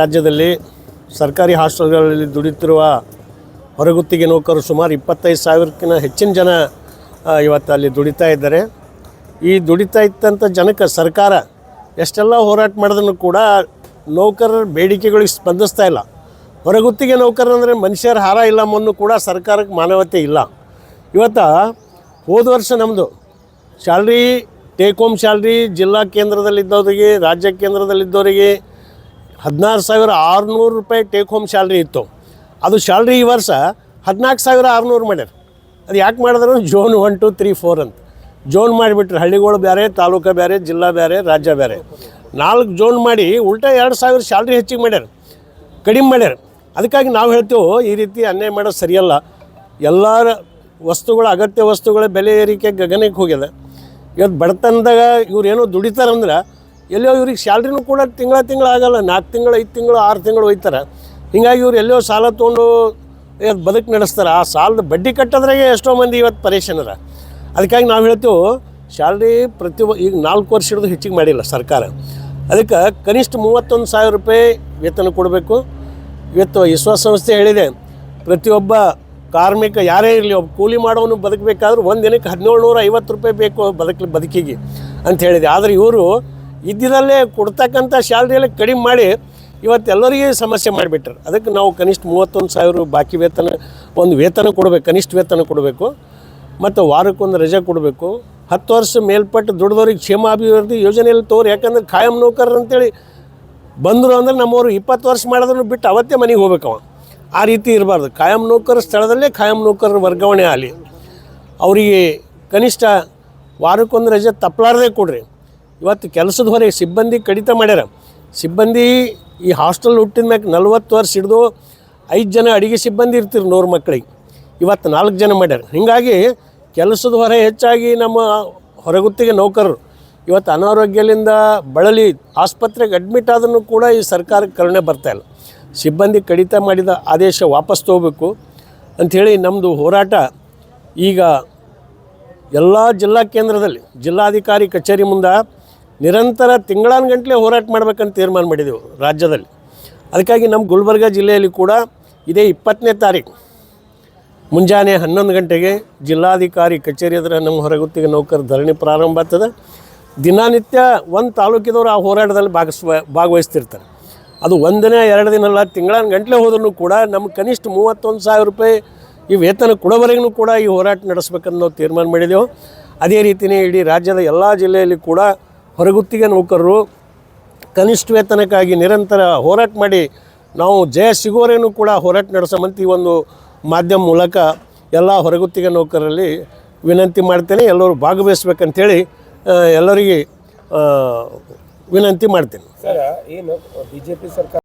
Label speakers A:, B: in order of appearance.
A: ರಾಜ್ಯದಲ್ಲಿ ಸರ್ಕಾರಿ ಹಾಸ್ಟೆಲ್ಗಳಲ್ಲಿ ದುಡಿತಿರುವ ಹೊರಗುತ್ತಿಗೆ ನೌಕರರು ಸುಮಾರು ಇಪ್ಪತ್ತೈದು ಸಾವಿರಕ್ಕಿಂತ ಹೆಚ್ಚಿನ ಜನ ಇವತ್ತು ಅಲ್ಲಿ ದುಡಿತಾ ಇದ್ದಾರೆ. ಈ ದುಡಿತಾ ಇತ್ತಂಥ ಜನಕ್ಕೆ ಸರ್ಕಾರ ಎಷ್ಟೆಲ್ಲ ಹೋರಾಟ ಮಾಡಿದ್ರು ಕೂಡ ನೌಕರರ ಬೇಡಿಕೆಗಳಿಗೆ ಸ್ಪಂದಿಸ್ತಾ ಇಲ್ಲ. ಹೊರಗುತ್ತಿಗೆ ನೌಕರ ಅಂದರೆ ಮನುಷ್ಯರ ಹಾರ ಇಲ್ಲ ಮಣ್ಣು ಕೂಡ ಸರ್ಕಾರಕ್ಕೆ ಮಾನವತೆ ಇಲ್ಲ. ಇವತ್ತು ಹೋದ ವರ್ಷ ನಮ್ಮದು ಸ್ಯಾಲ್ರಿ ಟೇಕ್ ಹೋಮ್ ಸ್ಯಾಲ್ರಿ, ಜಿಲ್ಲಾ ಕೇಂದ್ರದಲ್ಲಿದ್ದವರಿಗೆ, ರಾಜ್ಯ ಕೇಂದ್ರದಲ್ಲಿದ್ದವರಿಗೆ ಹದಿನಾರು ಸಾವಿರ ಆರುನೂರು ರೂಪಾಯಿ ಟೇಕ್ ಹೋಮ್ ಸ್ಯಾಲ್ರಿ ಇತ್ತು. ಅದು ಸ್ಯಾಲ್ರಿ ಈ ವರ್ಷ ಹದಿನಾಲ್ಕು ಸಾವಿರ ಆರುನೂರು ಮಾಡ್ಯಾರ ಅದು ಯಾಕೆ ಮಾಡಿದ್ರು? Zone one two three four ಅಂತ. ಜೋನ್ ಮಾಡಿಬಿಟ್ರೆ. ಹಳ್ಳಿಗಳು ಬೇರೆ, ತಾಲೂಕು ಬೇರೆ, ಜಿಲ್ಲಾ ಬೇರೆ, ರಾಜ್ಯ ಬೇರೆ. ನಾಲ್ಕು ಜೋನ್ ಮಾಡಿ ಉಲ್ಟಾ ಎರಡು ಸಾವಿರ ಸ್ಯಾಲ್ರಿ ಹೆಚ್ಚಿಗೆ ಮಾಡ್ಯಾರ. ಕಡಿಮೆ ಮಾಡ್ಯಾರ. ಅದಕ್ಕಾಗಿ ನಾವು ಹೇಳ್ತೇವೆ, ಈ ರೀತಿ ಅನ್ಯಾಯ ಮಾಡೋದು ಸರಿಯಲ್ಲ. ಎಲ್ಲರ ವಸ್ತುಗಳ, ಅಗತ್ಯ ವಸ್ತುಗಳ ಬೆಲೆ ಏರಿಕೆ ಗಗನಕ್ಕೆ ಹೋಗ್ಯದ ಇವತ್ತು ಬಡತನದಾಗ ಇವ್ರು ಏನೋ ದುಡಿತಾರಂದ್ರೆ ಎಲ್ಲೋ ಇವ್ರಿಗೆ ಸ್ಯಾಲ್ರಿನೂ ಕೂಡ ತಿಂಗಳ ತಿಂಗಳ ಆಗಲ್ಲ, ನಾಲ್ಕು ತಿಂಗಳು, ಐದು ತಿಂಗಳು, ಆರು ತಿಂಗಳು ಹೋಯ್ತಾರೆ. ಹಿಂಗಾಗಿ ಇವ್ರು ಎಲ್ಲೋ ಸಾಲ ತೊಗೊಂಡು ಬದುಕು ನಡೆಸ್ತಾರೆ? ಆ ಸಾಲದ ಬಡ್ಡಿ ಕಟ್ಟೋದ್ರಾಗೆ ಎಷ್ಟೋ ಮಂದಿ ಇವತ್ತು ಪರೇಶಾನರ. ಅದಕ್ಕಾಗಿ ನಾವು ಹೇಳ್ತೀವಿ, ಸ್ಯಾಲ್ರಿ ಪ್ರತಿ ಈಗ ನಾಲ್ಕು ವರ್ಷ ಹಿಡಿದು ಹೆಚ್ಚಿಗೆ ಮಾಡಿಲ್ಲ ಸರ್ಕಾರ. ಅದಕ್ಕೆ ಕನಿಷ್ಠ ಮೂವತ್ತೊಂದು ಸಾವಿರ ರೂಪಾಯಿ ವೇತನ ಕೊಡಬೇಕು. ಇವತ್ತು ವಿಶ್ವಸಂಸ್ಥೆ ಹೇಳಿದೆ, ಪ್ರತಿಯೊಬ್ಬ ಕಾರ್ಮಿಕ ಯಾರೇ ಇರಲಿ, ಒಬ್ಬ ಕೂಲಿ ಮಾಡೋನು ಬದುಕಬೇಕಾದ್ರೂ ಒಂದು ದಿನಕ್ಕೆ ಹದಿನೇಳು ನೂರ ಐವತ್ತು ರೂಪಾಯಿ ಬೇಕು ಬದುಕಲಿ ಬದುಕಿಗೆ ಅಂತ ಹೇಳಿದೆ. ಆದರೆ ಇವರು ಇದ್ದಿರಲ್ಲೇ ಕೊಡ್ತಕ್ಕಂಥ ಸ್ಯಾಲ್ರಿಯಲ್ಲೇ ಕಡಿಮೆ ಮಾಡಿ ಇವತ್ತು ಎಲ್ಲರಿಗೆ ಸಮಸ್ಯೆ ಮಾಡಿಬಿಟ್ರು. ಅದಕ್ಕೆ ನಾವು ಕನಿಷ್ಠ ಮೂವತ್ತೊಂದು ಸಾವಿರ ಬಾಕಿ ವೇತನ, ಒಂದು ವೇತನ ಕೊಡಬೇಕು, ಕನಿಷ್ಠ ವೇತನ ಕೊಡಬೇಕು. ಮತ್ತು ವಾರಕ್ಕೊಂದು ರಜೆ ಕೊಡಬೇಕು. ಹತ್ತು ವರ್ಷ ಮೇಲ್ಪಟ್ಟು ದುಡ್ದವ್ರಿಗೆ ಕ್ಷೇಮಾಭಿವೃದ್ಧಿ ಯೋಜನೆಯಲ್ಲಿ ತೋರಿ, ಯಾಕಂದ್ರೆ ಖಾಯಂ ನೌಕರರು ಅಂತೇಳಿ ಬಂದರು ಅಂದ್ರೆ ನಮ್ಮವರು ಇಪ್ಪತ್ತು ವರ್ಷ ಮಾಡಿದ್ರು ಬಿಟ್ಟು ಅವತ್ತೇ ಮನೆಗೆ ಹೋಗ್ಬೇಕವ ಆ ರೀತಿ ಇರಬಾರ್ದು. ಖಾಯಂ ನೌಕರ ಸ್ಥಳದಲ್ಲೇ ಖಾಯಂ ನೌಕರರ ವರ್ಗಾವಣೆ ಆಗಲಿ. ಅವರಿಗೆ ಕನಿಷ್ಠ ವಾರಕ್ಕೊಂದು ರಜೆ ತಪ್ಪಲಾರದೆ ಕೊಡ್ರಿ. ಇವತ್ತು ಕೆಲಸದ ಹೊರಗೆ ಸಿಬ್ಬಂದಿ ಕಡಿತ ಮಾಡ್ಯಾರ. ಸಿಬ್ಬಂದಿ ಈ ಹಾಸ್ಟೆಲ್ ಹುಟ್ಟಿದ ಮ್ಯಾಕೆ ನಲ್ವತ್ತು ವರ್ಷ ಹಿಡಿದು ಐದು ಜನ ಅಡಿಗೆ ಸಿಬ್ಬಂದಿ ಇರ್ತೀರಿ ನೂರು ಮಕ್ಕಳಿಗೆ ಇವತ್ತು ನಾಲ್ಕು ಜನ ಮಾಡ್ಯಾರ. ಹೀಗಾಗಿ ಕೆಲಸದ ಹೊರ ಹೆಚ್ಚಾಗಿ ನಮ್ಮ ಹೊರಗುತ್ತಿಗೆ ನೌಕರರು. ಇವತ್ತು ಅನಾರೋಗ್ಯದಿಂದ ಬಳಲಿ ಆಸ್ಪತ್ರೆಗೆ ಅಡ್ಮಿಟ್ ಆದ್ರೂ ಕೂಡ ಈ ಸರ್ಕಾರಕ್ಕೆ ಕರುಣೆ ಬರ್ತಾ ಇಲ್ಲ. ಸಿಬ್ಬಂದಿ ಕಡಿತ ಮಾಡಿದ ಆದೇಶ ವಾಪಸ್ ತೊಗೋಬೇಕು ಅಂಥೇಳಿ ನಮ್ಮದು ಹೋರಾಟ ಈಗ ಎಲ್ಲ ಜಿಲ್ಲಾ ಕೇಂದ್ರದಲ್ಲಿ ಜಿಲ್ಲಾಧಿಕಾರಿ ಕಚೇರಿ ಮುಂದೆ ನಿರಂತರ ತಿಂಗಳಾನುಗಂಟ್ಲೆ ಹೋರಾಟ ಮಾಡ್ಬೇಕಂತ ತೀರ್ಮಾನ ಮಾಡಿದೆವು ರಾಜ್ಯದಲ್ಲಿ. ಅದಕ್ಕಾಗಿ ನಮ್ಮ ಗುಲ್ಬರ್ಗ ಜಿಲ್ಲೆಯಲ್ಲಿ ಕೂಡ ಇದೇ ಇಪ್ಪತ್ತನೇ ತಾರೀಕು ಮುಂಜಾನೆ ಹನ್ನೊಂದು ಗಂಟೆಗೆ ಜಿಲ್ಲಾಧಿಕಾರಿ ಕಚೇರಿ ನಮ್ಮ ಹೊರಗುತ್ತಿಗೆ ನೌಕರ ಧರಣಿ ಪ್ರಾರಂಭ ಆಗ್ತದೆ. ದಿನನಿತ್ಯ ಒಂದು ತಾಲೂಕಿದವರು ಆ ಹೋರಾಟದಲ್ಲಿ ಭಾಗಸ್ವ, ಭಾಗವಹಿಸ್ತಿರ್ತಾರೆ. ಅದು ಒಂದಿನ ಎರಡು ದಿನ ಅಲ್ಲ ತಿಂಗಳ ಗಂಟಲೆ ಹೋದ್ರೂ ಕೂಡ ನಮ್ಗೆ ಕನಿಷ್ಠ ಮೂವತ್ತೊಂದು ಸಾವಿರ ರೂಪಾಯಿ ಈ ವೇತನ ಕೊಡೋವರೆಗೂ ಕೂಡ ಈ ಹೋರಾಟ ನಡೆಸ್ಬೇಕಂತ ನಾವು ತೀರ್ಮಾನ ಮಾಡಿದೆವು. ಅದೇ ರೀತಿಯೇ ಇಡೀ ರಾಜ್ಯದ ಎಲ್ಲ ಜಿಲ್ಲೆಯಲ್ಲಿ ಕೂಡ ಹೊರಗುತ್ತಿಗೆ ನೌಕರರು ಕನಿಷ್ಠ ವೇತನಕ್ಕಾಗಿ ನಿರಂತರ ಹೋರಾಟ ಮಾಡಿ ನಾವು ಜಯ ಸಿಗೋರೇನು ಕೂಡ ಹೋರಾಟ ನಡೆಸೋಮಂತ ಈ ಒಂದು ಮಾಧ್ಯಮ ಮೂಲಕ ಎಲ್ಲ ಹೊರಗುತ್ತಿಗೆ ನೌಕರರಲ್ಲಿ ವಿನಂತಿ ಮಾಡ್ತೇನೆ. ಎಲ್ಲರೂ ಭಾಗವಹಿಸ್ಬೇಕಂತೇಳಿ ಎಲ್ಲರಿಗೆ ವಿನಂತಿ ಮಾಡ್ತೇನೆ.
B: ಸರ್, ಏನು ಪಿ ಸರ್ಕಾರ